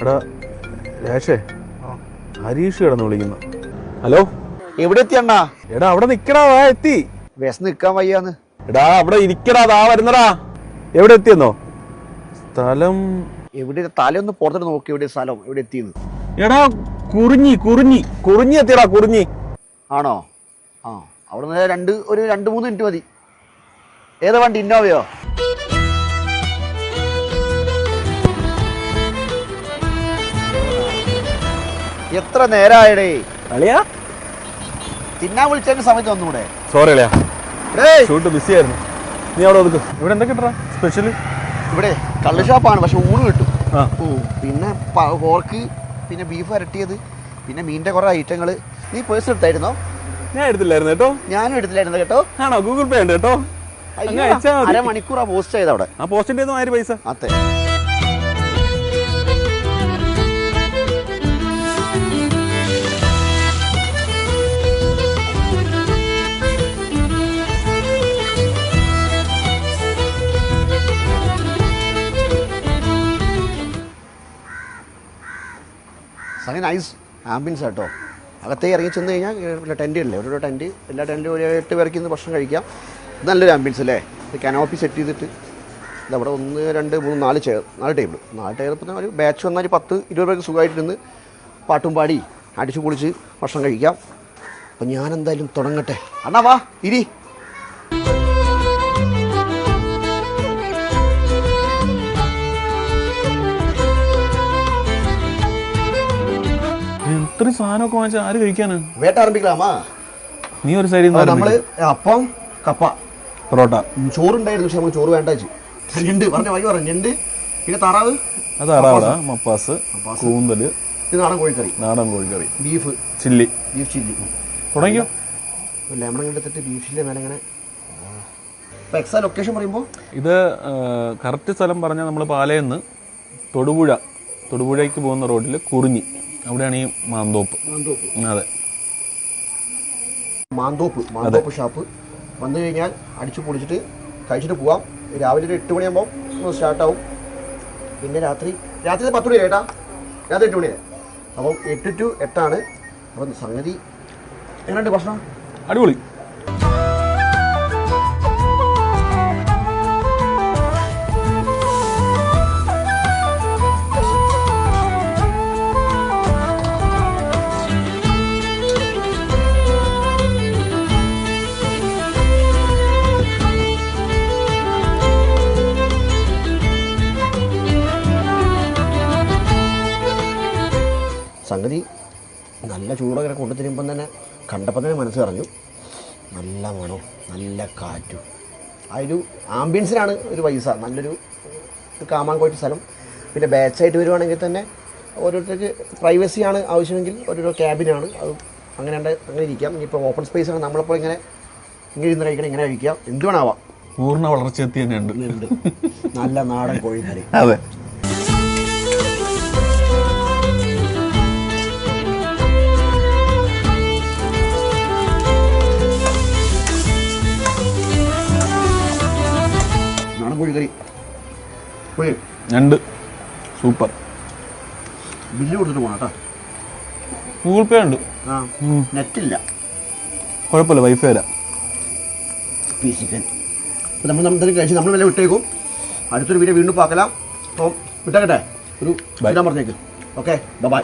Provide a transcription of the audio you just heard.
എടാ രാഷേ ഹരീഷ് കിടന്ന് വിളിക്കുന്നു. ഹലോ? എവിടെ എത്തിയണ്ണാ എടാ അവിടെ നിക്കടാ വാ എത്തി. വിശന്ന് നിക്കാൻ വയ്യാന്ന്. എടാ അവിടെ ഇരിക്കടാ ദാ വരുന്നടാ. എവിടെ എത്തിയെന്നോ? സ്ഥലം. എവിടെ തലയൊന്ന് പുറത്തോട്ട് നോക്കി എവിടെ സ്ഥലം എവിടെ എത്തിയെന്ന്. എടാ കുറിഞ്ഞി കുറിഞ്ഞി. കുറിഞ്ഞി എത്തിയടാ കുറിഞ്ഞി. ആണോ? ആ അവിടെ നിന്ന് രണ്ട് ഒരു രണ്ട് മൂന്ന് മിനിറ്റ് മതി. ഏതാ വണ്ടി ഇന്നോവയോ? എത്ര നേരായടേ? അളിയാ? തിന്നാൻ വിളിച്ചതിന്റെ സമയത്ത് വന്നൂടെ? സോറി അളിയാ. ഷൂട്ട് ബിസി ആയിരുന്നു. നീ അവിടെ ഒതുക്ക്. ഇവിടെ എന്തൊക്കെ കിട്ടാ സ്പെഷ്യൽ ഇവിടെ കള്ള് ഷാപ്പാണ് പക്ഷെ ഊണ് കിട്ടും. പിന്നെ ഹോർക്ക് പോർക്ക് പിന്നെ ബീഫ് വരട്ടിയത് പിന്നെ മീനിന്റെ കുറെ ഐറ്റങ്ങൾ നീ പേഴ്സ് എടുത്തായിരുന്നോ? ഞാൻ എടുത്തില്ലായിരുന്നു കേട്ടോ. ഞാനും എടുത്തില്ലായിരുന്നു കേട്ടോ. ആണോ? ഗൂഗിൾ പേ ഉണ്ട് കേട്ടോ. അര. അരമണിക്കൂറാ പോസ്റ്റ് ചെയ്ത അവിടെ ആ പോസ്റ്റിന്റെ പൈസ. അതെ. സംഗതി നൈസ് ആംബിയൻസ് കേട്ടോ അകത്തേ ഇറങ്ങി ചെന്ന് കഴിഞ്ഞാൽ ടെന്റ് ഇല്ലേ? ഓരോ ടെന്റ് എല്ലാ ടെന്റും ഒരു എട്ട് പേർക്ക് ഇന്ന് ഭക്ഷണം കഴിക്കാം. നല്ലൊരു ആംബിയൻസ് അല്ലേ? ഇത് കനോപ്പി സെറ്റ് ചെയ്തിട്ട്. ഇത് അവിടെ ഒന്ന് രണ്ട് മൂന്ന് നാല് ചെയർ നാല് ടേബിൾ നാല് ടേബിൾ ഇപ്പം ഒരു ബാച്ച് വന്നാൽ ഒരു പത്ത് ഇരുപത് പേർക്ക് സുഖമായിട്ടിരുന്ന് പാട്ടും പാടി അടിച്ചു പൊളിച്ച് ഭക്ഷണം കഴിക്കാം. അപ്പം ഞാൻ എന്തായാലും തുടങ്ങട്ടെ. അണ്ണാ വാ ഇരി. ഇത്രയും സാധനമൊക്കെ വാങ്ങിച്ചാൽ ആര് കഴിക്കാന്? വേട്ട ആരംഭിക്കലാമാ നീ ഒരു സൈഡിൽ നിന്ന് നമ്മൾ അപ്പം കപ്പ പൊറോട്ട. ചോറ് ചോറുണ്ടായിരുന്നു പക്ഷെ നമ്മൾ ചോറ് വേണ്ട വെച്ച് ഞണ്ട് പറഞ്ഞ വൈകി പറഞ്ഞു ഞണ്ട് പിന്നെ താറാവ് അത് അറാവട മപ്പാസ്. കൂന്തൽ ഇത് നാടൻ കോഴിക്കറി. നാടൻ കോഴിക്കറി. ബീഫ്. ചില്ലി. Beef chilli. തുടങ്ങിയോ? ലെമൺ എടുത്തിട്ട് ബീഫ് ചില്ലി മേലെ ഇങ്ങനെ ഇപ്പം എക്സാ ലൊക്കേഷൻ പറയുമ്പോൾ ഇത് കറക്റ്റ് സ്ഥലം പറഞ്ഞാൽ നമ്മൾ പാലയെന്ന് തൊടുപുഴ. തൊടുപുഴയ്ക്ക് പോകുന്ന റോഡിൽ കുറിഞ്ഞി. അവിടെയാണ് ഈ മാന്തോപ്പ്. മാന്തോപ്പ്. അതെ. മാന്തോപ്പ് മാന്തോപ്പ് ഷാപ്പ്. വന്നു കഴിഞ്ഞാൽ അടിച്ചു പൊളിച്ചിട്ട് കഴിച്ചിട്ട് പോവാം. രാവിലെ ഒരു എട്ട് മണിയാകുമ്പോൾ സ്റ്റാർട്ടാവും. പിന്നെ രാത്രി രാത്രി പത്ത് മണി ഏട്ടാ. രാത്രി എട്ട് മണിയാണ് അപ്പം എട്ട് ടു എട്ടാണ്. അപ്പം സംഗതി എങ്ങനെയുണ്ട് ഭക്ഷണം? അടിപൊളി. നല്ല ചൂടൊക്കെ കൊണ്ടു തരുമ്പം തന്നെ കണ്ടപ്പോൾ തന്നെ മനസ്സ് പറഞ്ഞു നല്ല മണവും നല്ല കാറ്റും. ആ ഒരു ആംബിയൻസിനാണ് ഒരു പൈസ. നല്ലൊരു കാമാൻ കോയിട്ട് സ്ഥലം. പിന്നെ ബാച്ചായിട്ട് വരുവാണെങ്കിൽ തന്നെ ഓരോരുത്തർക്ക് പ്രൈവസിയാണ് ആവശ്യമെങ്കിൽ ഓരോരോ ക്യാബിനാണ് അത് അങ്ങനെ ഉണ്ട് അങ്ങനെ ഇരിക്കാം. ഇനിയിപ്പോൾ ഓപ്പൺ സ്പേസ് ആണ്. നമ്മളിപ്പോൾ ഇങ്ങനെ ഇങ്ങനെ ഇരുന്ന് കഴിക്കണം ഇങ്ങനെ കഴിക്കാം. എന്ത് വേണാവാം. പൂർണ വളർച്ച എത്തി തന്നെയുണ്ട്. ഉണ്ട്. നല്ല നാടൻ കോഴിക്കറി. അതെ. കോഴിക്കറി പോയി. രണ്ട്. സൂപ്പർ. ബില്ല് കൊടുത്തിട്ട് പോകണം കേട്ടോ. ഗൂഗിൾ പേ ഉണ്ട്. ആ നെറ്റില്ല. കുഴപ്പമില്ല വൈഫൈ വരാം പീസ് ചിക്കൻ അപ്പോൾ നമ്മൾ നമ്മൾ കഴിച്ച് നമ്മൾ വില വിട്ടേക്കും. അടുത്തൊരു വീഡിയോ വീണ്ടും പാക്കലാം. അപ്പം വിട്ടേക്കട്ടെ? ഒരു ബൈ ഇടാൻ പറഞ്ഞേക്ക്. Okay bye